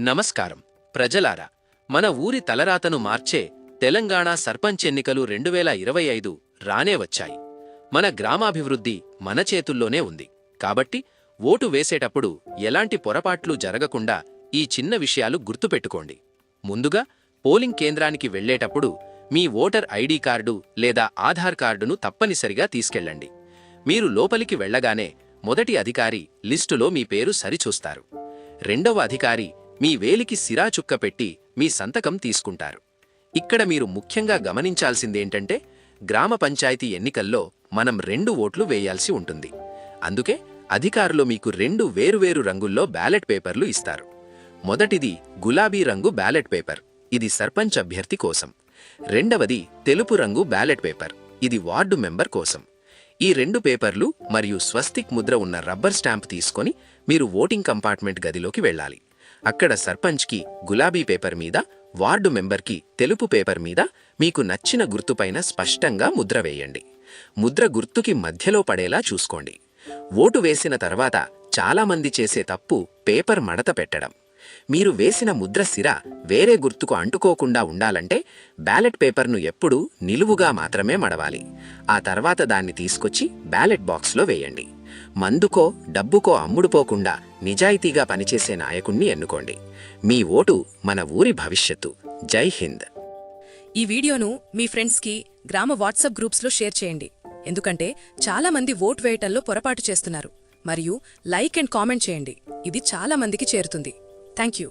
నమస్కారం. ప్రజలారా మన ఊరి తలరాతను మార్చే తెలంగాణ సర్పంచ్ ఎన్నికలు రెండు వేల ఇరవై ఐదు రానే వచ్చాయి. మన గ్రామాభివృద్ధి మన చేతుల్లోనే ఉంది. కాబట్టి ఓటు వేసేటప్పుడు ఎలాంటి పొరపాట్లు జరగకుండా ఈ చిన్న విషయాలు గుర్తుపెట్టుకోండి. ముందుగా పోలింగ్ కేంద్రానికి వెళ్ళేటప్పుడు మీ ఓటర్ ఐడి కార్డు లేదా ఆధార్ కార్డును తప్పనిసరిగా తీసుకెళ్ళండి. మీరు లోపలికి వెళ్ళగానే మొదటి అధికారి లిస్టులో మీ పేరు సరిచూస్తారు. రెండవ అధికారి మీ వేలికి సిరా చుక్క పెట్టి మీ సంతకం తీసుకుంటారు. ఇక్కడ మీరు ముఖ్యంగా గమనించాల్సిందేంటంటే గ్రామ పంచాయతీ ఎన్నికల్లో మనం రెండు ఓట్లు వేయాల్సి ఉంటుంది. అందుకే అధికారులు మీకు రెండు వేరువేరు రంగుల్లో బ్యాలెట్ పేపర్లు ఇస్తారు. మొదటిది గులాబీ రంగు బ్యాలెట్ పేపర్. ఇది సర్పంచ్ అభ్యర్థి కోసం. రెండవది తెలుపు రంగు బ్యాలెట్ పేపర్. ఇది వార్డు మెంబర్ కోసం. ఈ రెండు పేపర్లు మరియు స్వస్తిక్ ముద్ర ఉన్న రబ్బర్ స్టాంప్ తీసుకొని మీరు ఓటింగ్ కంపార్ట్మెంట్ గదిలోకి వెళ్ళాలి. అక్కడ సర్పంచ్కి గులాబీ పేపర్ మీద వార్డు మెంబర్కి తెలుపు పేపర్ మీద మీకు నచ్చిన గుర్తుపైన స్పష్టంగా ముద్ర వేయండి. ముద్ర గుర్తుకి మధ్యలో పడేలా చూసుకోండి. ఓటు వేసిన తర్వాత చాలామంది చేసే తప్పు పేపర్ మడత పెట్టడం. మీరు వేసిన ముద్ర సిర వేరే గుర్తుకు అంటుకోకుండా ఉండాలంటే బ్యాలెట్ పేపర్ను ఎప్పుడూ నిలువుగా మాత్రమే మడవాలి. ఆ తర్వాత దాన్ని తీసుకొచ్చి బ్యాలెట్ బాక్స్లో వేయండి. మందుకో డబ్బుకో అమ్ముడుపోకుండా నిజాయితీగా పనిచేసే నాయకుణ్ణి ఎన్నుకోండి. మీ ఓటు మన ఊరి భవిష్యత్తు. జై హింద్. ఈ వీడియోను మీ ఫ్రెండ్స్కి గ్రామ వాట్సాప్ గ్రూప్స్లో షేర్ చేయండి. ఎందుకంటే చాలామంది ఓటు వేయటంలో పొరపాటు చేస్తున్నారు. మరియు లైక్ అండ్ కామెంట్ చేయండి. ఇది చాలా మందికి చేరుతుంది. Thank you.